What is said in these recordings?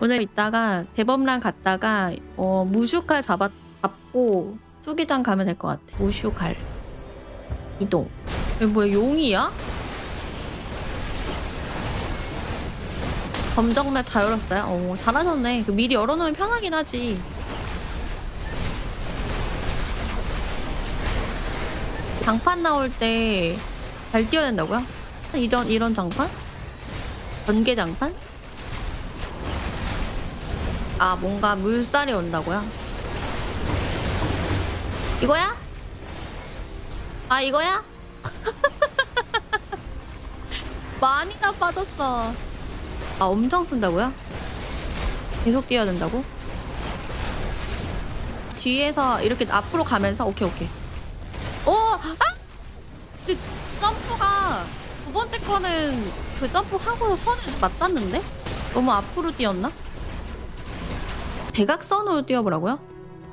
오늘 이따가 대범랑 갔다가 어, 무슈칼 잡았, 잡고 수기장 가면 될 것 같아. 무슈칼. 이동. 이거 뭐야 용이야? 검정맵 다 열었어요? 어 잘하셨네. 그 미리 열어놓으면 편하긴 하지. 장판 나올 때 잘 뛰어야 된다고요? 이런 이런 장판? 번개 장판? 아 뭔가 물살이 온다고요? 이거야? 아 이거야? 많이 다 빠졌어. 아 엄청 쓴다고요? 계속 뛰어야 된다고? 뒤에서 이렇게 앞으로 가면서 오케이 오케이. 오! 아! 그 점프가 두 번째 거는 그 점프 하고서 선에 맞닿는데? 너무 앞으로 뛰었나? 대각선으로 뛰어보라고요?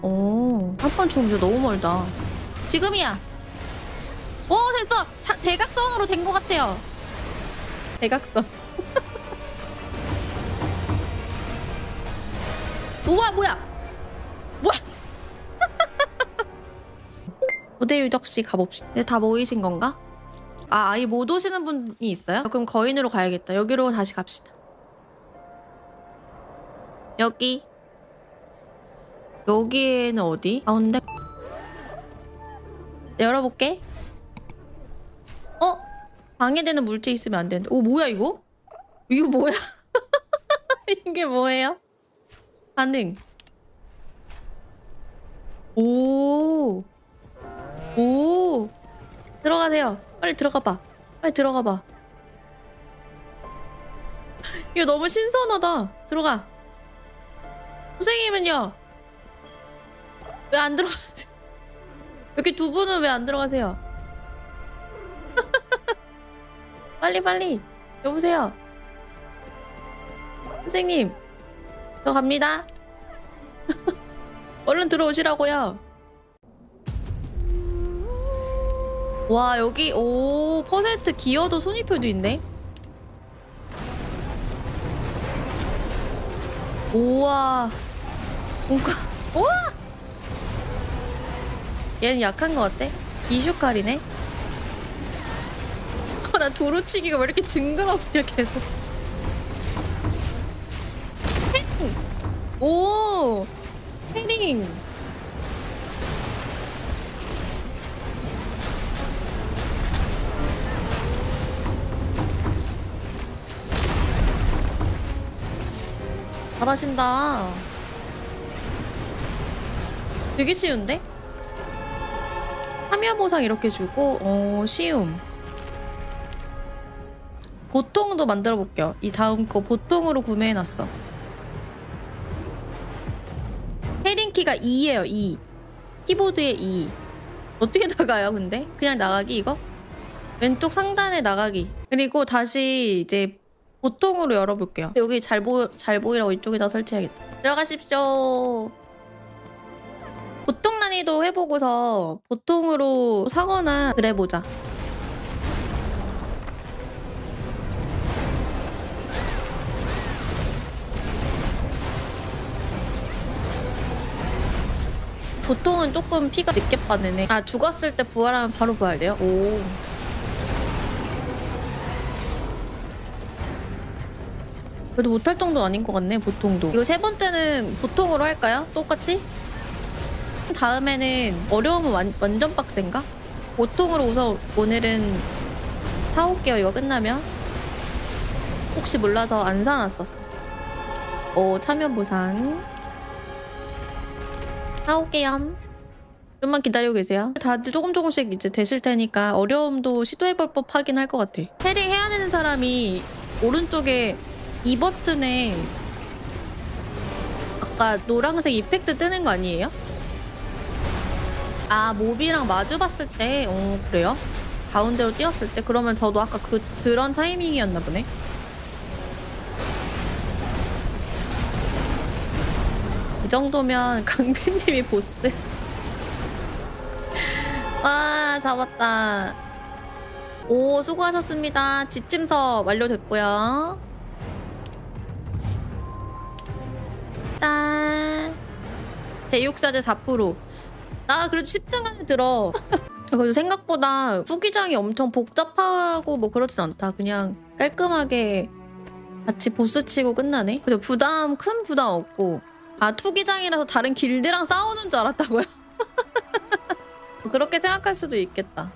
오, 한번 죽으면 너무 멀다. 지금이야. 오, 됐어. 사, 대각선으로 된 것 같아요. 대각선. 우와, 뭐야? 뭐야? 고대 유덕 씨 가봅시다. 네, 다 모이신 건가? 아, 아예 못 오시는 분이 있어요? 그럼 거인으로 가야겠다. 여기로 다시 갑시다. 여기. 여기에는 어디? 가운데? 열어볼게. 어? 방해되는 물체 있으면 안 되는데. 오, 뭐야, 이거? 이거 뭐야? 이게 뭐예요? 반응. 오. 오. 들어가세요. 빨리 들어가봐. 빨리 들어가봐. 이거 너무 신선하다. 들어가. 선생님은요? 왜 안 들어가세요? 여기 두 분은 왜 안 들어가세요? 빨리 빨리. 여보세요? 선생님 저 갑니다. 얼른 들어오시라고요. 와 여기 오 퍼센트 기어도 순위표도 있네? 우와. 뭔가 우와 얘는 약한 거 어때? 이슈칼이네? 어, 나 도로치기가 왜 이렇게 징그럽냐 계속. 헤링 오! 헤링 잘하신다. 되게 쉬운데? 참여 보상 이렇게 주고 어 쉬움. 보통도 만들어 볼게요. 이 다음 거 보통으로 구매해놨어. 헤링키가 2예요 2 키보드에 2 어떻게 나가요 근데? 그냥 나가기 이거? 왼쪽 상단에 나가기. 그리고 다시 이제 보통으로 열어볼게요. 여기 잘, 보, 잘 보이라고 이쪽에다 설치해야겠다. 들어가십시오 보통 난이도 해보고서 보통으로 사거나 그래보자. 보통은 조금 피가 늦게 빠지네. 아 죽었을 때 부활하면 바로 부활돼요? 오. 그래도 못할 정도는 아닌 것 같네 보통도. 이거 세 번째는 보통으로 할까요? 똑같이? 다음에는 어려우면 완, 완전 빡센가? 보통으로 우선 오늘은 사올게요 이거 끝나면 혹시 몰라서 안 사놨었어. 오 참여 보상. 사올게요 좀만 기다리고 계세요. 다들 조금 조금씩 이제 되실 테니까 어려움도 시도해볼 법 하긴 할 것 같아. 해링 해야 되는 사람이 오른쪽에 이 버튼에 아까 노란색 이펙트 뜨는 거 아니에요? 아 몹이랑 마주 봤을 때, 어 그래요? 가운데로 뛰었을 때 그러면 저도 아까 그 그런 타이밍이었나 보네. 이 정도면 강빈님이 보스. 와 잡았다. 오 수고하셨습니다. 지침서 완료됐고요. 대육사제 4%. 나 그래도 10등 안에 들어. 그래도 생각보다 후기장이 엄청 복잡하고 뭐 그렇진 않다. 그냥 깔끔하게 같이 보스 치고 끝나네. 그래서 부담 큰 부담 없고 아 투기장이라서 다른 길드랑 싸우는 줄 알았다고요? 그렇게 생각할 수도 있겠다.